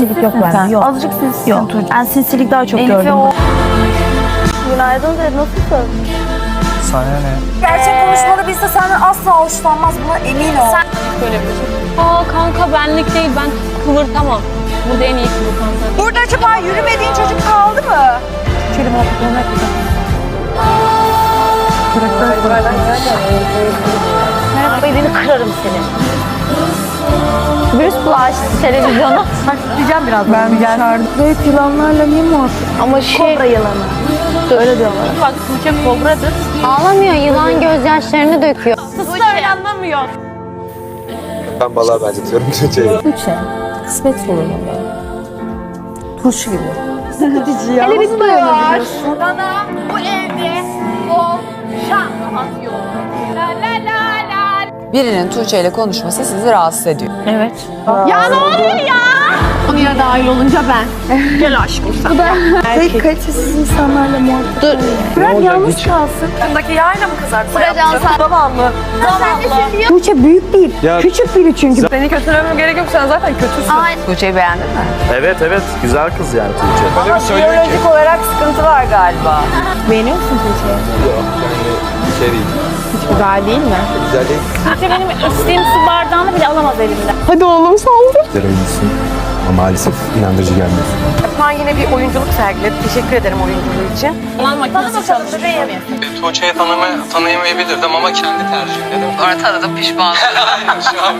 Sinsilik yok bende. Yok. Azıcık sinsisin Yok. Tuğçe. Ben sinsilik daha çok Elif'e gördüm. o... Günaydın de nasılsın? Sana ne? Gerçek konuşmada bilse senden asla hoşlanmaz buna emin ol. Sen Aa kanka benlik değil ben kıvırtamam. Burada en iyi kıvırtan zaten. burada acaba yürümediğin çocuk kaldı mı? Merhaba elini kırarım seni. Virüs bulaştı televizyona. Saklayacağım biraz. Ben dışarıda. Böyle yılanlarla niye muhabbet? Ama şey Kobra yılanı. Öyle diyorlar. bak Tuğçe kobradır. Ağlamıyor, yılan gözyaşlarını döküyor. Tuğçe anlamıyor. Ben balığa benzetiyorum Tuğçe'yi. Tuğçe. Kısmet böyle? Turşu gibi. Elimiz duyuyor. Bana bu evde Birinin Tuğçe ile konuşması sizi rahatsız ediyor. Evet. Ya ne oluyor ya? Konuya dahil olunca ben. Gel aşkım sen. Tek kalitesiz insanlarla muhabbet. Dur. Bırak yalnız kalsın. Yakındaki yayla mı kızartsa Bırakacağım yapacak? Zavallı. Zavallı. Tuğçe büyük değil. Ya- Küçük biri çünkü. Seni kötülemem gerek yok sen zaten kötüsün. Tuğçe'yi beğendin mi? Evet evet güzel kız yani Tuğçe. Ki. Biyolojik olarak sıkıntı var galiba. Beğeniyor musun Tuğçe'yi? Yok yani şey değil. Güzel değil mi? Güzel değil. Tuğçe benim içtiğim su bardağını bile alamaz elimden. Hadi oğlum saldır. Oyuncusun ama maalesef inandırıcı gelmiyor. Yapan yine bir oyunculuk sergiledi. Teşekkür ederim oyunculuğu için. Lan makinesi çalışmıyor. Tuğçe'yi tanıma, tanıyamayabilirdim ama kendi tercihim dedim. Sonra tanıdım pişman. Aynen şu an